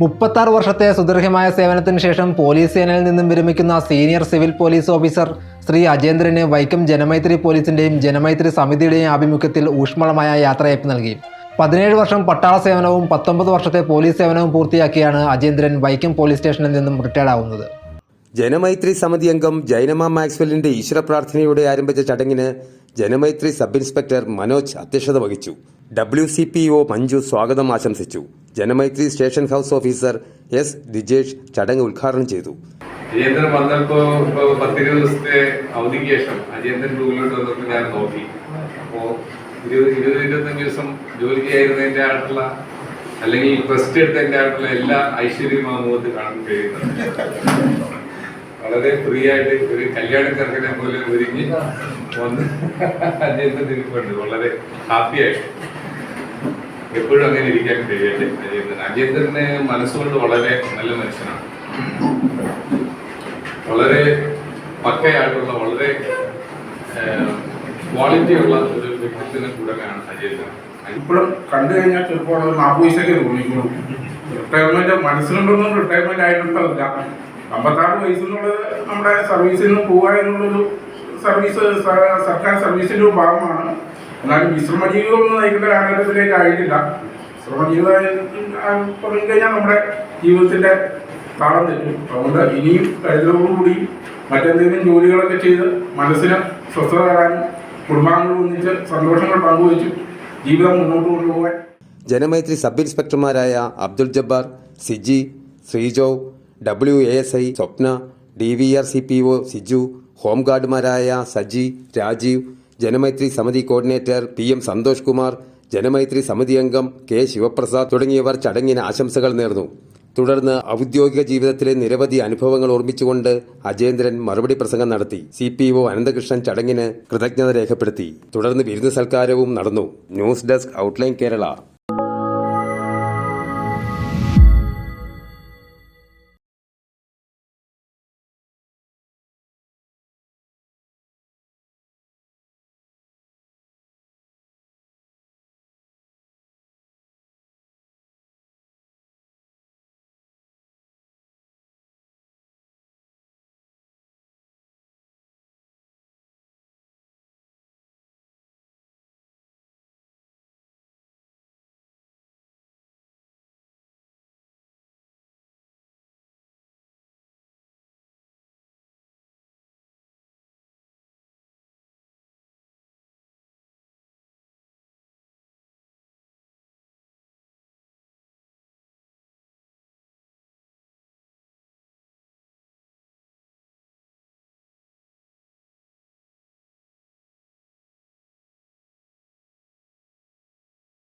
മുപ്പത്താറ് വർഷത്തെ സുദീർഘമായ സേവനത്തിന് ശേഷം പോലീസ് സേനയിൽ നിന്നും വിരമിക്കുന്ന senior civil police officer Shri അജേന്ദ്രന് Vaikom Janamaithri പോലീസിന്റെയും ജനമൈത്രി സമിതിയുടെയും ആഭിമുഖ്യത്തിൽ ഊഷ്മളമായ യാത്രയപ്പ് നൽകി. പതിനേഴ് വർഷം പട്ടാള സേവനവും പത്തൊമ്പത് വർഷത്തെ പോലീസ് സേവനവും പൂർത്തിയാക്കിയാണ് അജേന്ദ്രൻ വൈക്കം പോലീസ് സ്റ്റേഷനിൽ നിന്നും റിട്ടയർഡ് ആവുന്നത്. ജനമൈത്രി സമിതി അംഗം ജൈനമ മാക്സ്വെല്ലിന്റെ ഈശ്വര പ്രാർത്ഥനയോടെ ആരംഭിച്ച ചടങ്ങിന് ജനമൈത്രി സബ് ഇൻസ്പെക്ടർ മനോജ് അധ്യക്ഷത വഹിച്ചു. W C P O Manju സ്വാഗതം ആശംസിച്ചു. Janamaithri station house officer S Dijesh ചടങ്ങ് ഉദ്ഘാടനം ചെയ്തു. അജയന്തൻ വന്നപ്പോ പത്തിരുപത് ദിവസത്തെ അവധിക്ക് ശേഷം അജയന്തൻ റൂമിലോട്ട് വന്നപ്പോൾ ഞാൻ നോക്കി. അപ്പോ ഇരുപത് ഇരുപത് ഇരുപത്തഞ്ച് ദിവസം ജോലിക്ക് ആയിരുന്നതിന്റെ ആയിട്ടുള്ള അല്ലെങ്കിൽ ഫസ്റ്റ് എടുത്തതിന്റെ ആയിട്ടുള്ള എല്ലാ ഐശ്വര്യവും ആ മുഖത്ത് കാണാൻ കഴിയുന്നുണ്ട്. വളരെ ഫ്രീ ആയിട്ട് ഒരു കല്യാണ ചെറുക്കനെ പോലെ ഒരുങ്ങി വന്ന് അജയന്തൻ ഇരിക്കുന്നുണ്ട് വളരെ ഹാപ്പി ആയിട്ട്. എപ്പോഴും അങ്ങനെ ഇരിക്കാൻ കഴിയട്ടെ അജയന്തൻ അജയന്തന്റെ മനസ്സുകൊണ്ട് വളരെ നല്ല മനുഷ്യനാണ്. വളരെ പക്കയായിട്ടുള്ള വളരെ ക്വാളിറ്റി ഉള്ള ഒരു വ്യക്തിത്വത്തിന് കൂടെയാണ് അജയന്തൻ ഇപ്പോഴും കണ്ടു കഴിഞ്ഞാൽ ചിലപ്പോൾ ഒരു നാൽപ്പത് വയസ്സൊക്കെ തോന്നിക്കുള്ളൂ റിട്ടയർമെന്റ് മനസ്സിലുണ്ടൊന്നും റിട്ടയർമെന്റ് ആയിട്ടുണ്ടാവില്ല അമ്പത്താറ് വയസ്സെന്നുള്ളത് നമ്മുടെ സർവീസിൽ നിന്ന് പോവുക എന്നുള്ളൊരു സർവീസ് സർക്കാർ സർവീസിന്റെ ഒരു ഭാഗമാണ്. എന്നാലും വിശ്രമ ജീവിതം ഒന്നും നയിക്കേണ്ട കാലഘട്ടത്തിലേക്ക് ആയിട്ടില്ല. വിശ്രമജീവിതം പറഞ്ഞു കഴിഞ്ഞാൽ നമ്മുടെ ജീവിതത്തിന്റെ താളം തെറ്റും. അതുകൊണ്ട് ഇനിയും കരുതലോടുകൂടി മറ്റെന്തെങ്കിലും ജോലികളൊക്കെ ചെയ്ത് മനസ്സിന് സ്വസ്ഥത തരാനും കുടുംബാംഗങ്ങൾ ഒന്നിച്ച് സന്തോഷങ്ങൾ പങ്കുവച്ചു ജീവിതം മുന്നോട്ട് കൊണ്ടുപോകാൻ Janamaithri sub ഇൻസ്പെക്ടർമാരായ Abdul Jabbar Siji Sreejo W A S I Swapna D V R C P O Siju ഹോംഗാർഡുമാരായ Saji Rajeev Janamaithri സമിതി coordinator P M Santhosh Kumar Janamaithri സമിതി അംഗം കെ ശിവപ്രസാദ് തുടങ്ങിയവർ ചടങ്ങിന് ആശംസകൾ നേർന്നു. തുടർന്ന് ഔദ്യോഗിക ജീവിതത്തിലെ നിരവധി അനുഭവങ്ങൾ ഓർമ്മിച്ചുകൊണ്ട് അജേന്ദ്രൻ മറുപടി പ്രസംഗം നടത്തി. സി പി ഒ അനന്തകൃഷ്ണൻ ചടങ്ങിന് കൃതജ്ഞത രേഖപ്പെടുത്തി. തുടർന്ന് വിരുന്ന് സൽക്കാരവും നടന്നു. News desk outline Kerala.